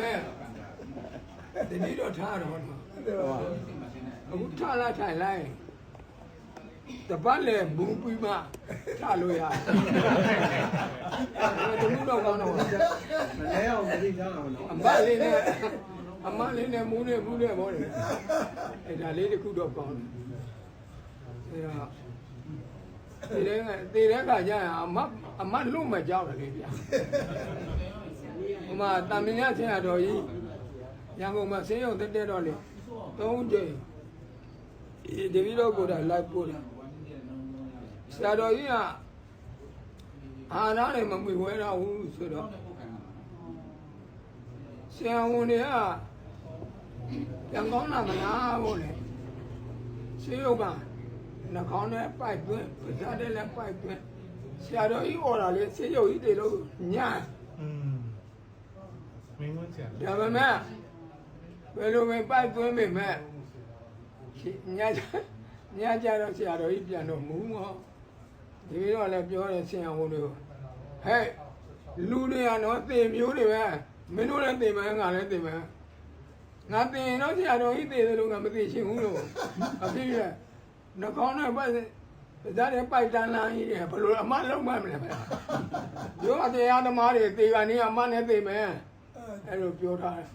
မဲ့ဒီနေ့တော့ထားတော့နော်အခုထားလိုက်ထိုင်လိုက်တပတ်လေဘူးပြီးမှထားလို့ရတယ်တမှုတော့ကောင်းတော့မလဲအောင်မသိကြအောင်နော်အမလေးနဲ့အမလေးနဲ့မူးနဲ့မူးနဲ့မောတယ်အဲ့ဒါလေးတခုတော့ကောင်းတယ်အဲ့ဒါဒီတဲ့ကဒီတဲ့ကကြာရင်အမအမလွတ်မကြောက်တယ်လေဗျာဟို မှာတာမင်ရဆရာတော်ကြီးရန်ကုန်မှာဆင်းရုံတက်တက်တော့လေသုံးကြိမ်ဒီဗီဒီယိုကိုဒါလိုက်ပို့တာဆရာတော်ကြီးကအာနာနဲ့မမွေဝဲတော့ဘူးဆိုတော့ဆရာဝန်တွေကပြန်ကောင်းတာမလားဘို့လေဆေးရုံကနှာခေါင်းနဲ့ပိုက်သွင်းပဇာတ်နဲ့လည်းပိုက်သွင်းဆရာတော်ကြီးအော်တာလေဆေးရုံကြီးတွေလို့ညံ့อืม မင်းတို့ကြာဒါပေမဲ့ဘယ်လိုပဲပိုက်သွင်းပေမဲ့ညညညကြတော့ဆရာတော်ကြီးပြန်တော့မူးမောဒီတော့လည်းပြောတယ်ဆရာဝန်တွေကိုဟဲ့လူတွေကတော့သေမျိုးတွေပဲမင်းတို့လည်းသေမယ်ငါလည်းသေမယ်ငါတင်ရင်တော့ဆရာတော်ကြီးတည်တယ်လို့ငါမသိချင်ဘူးလို့အဖြစ်ရနှကောင်းနဲ့ပတ်ဒါတဲ့ပိုက်တန်းလန်းကြီးတယ်ဘယ်လိုအမလုံးမမလဲပြောအတရားသမားတွေတေကနေအမနဲ့သိမယ် အဲ့လိုပြောထားတယ်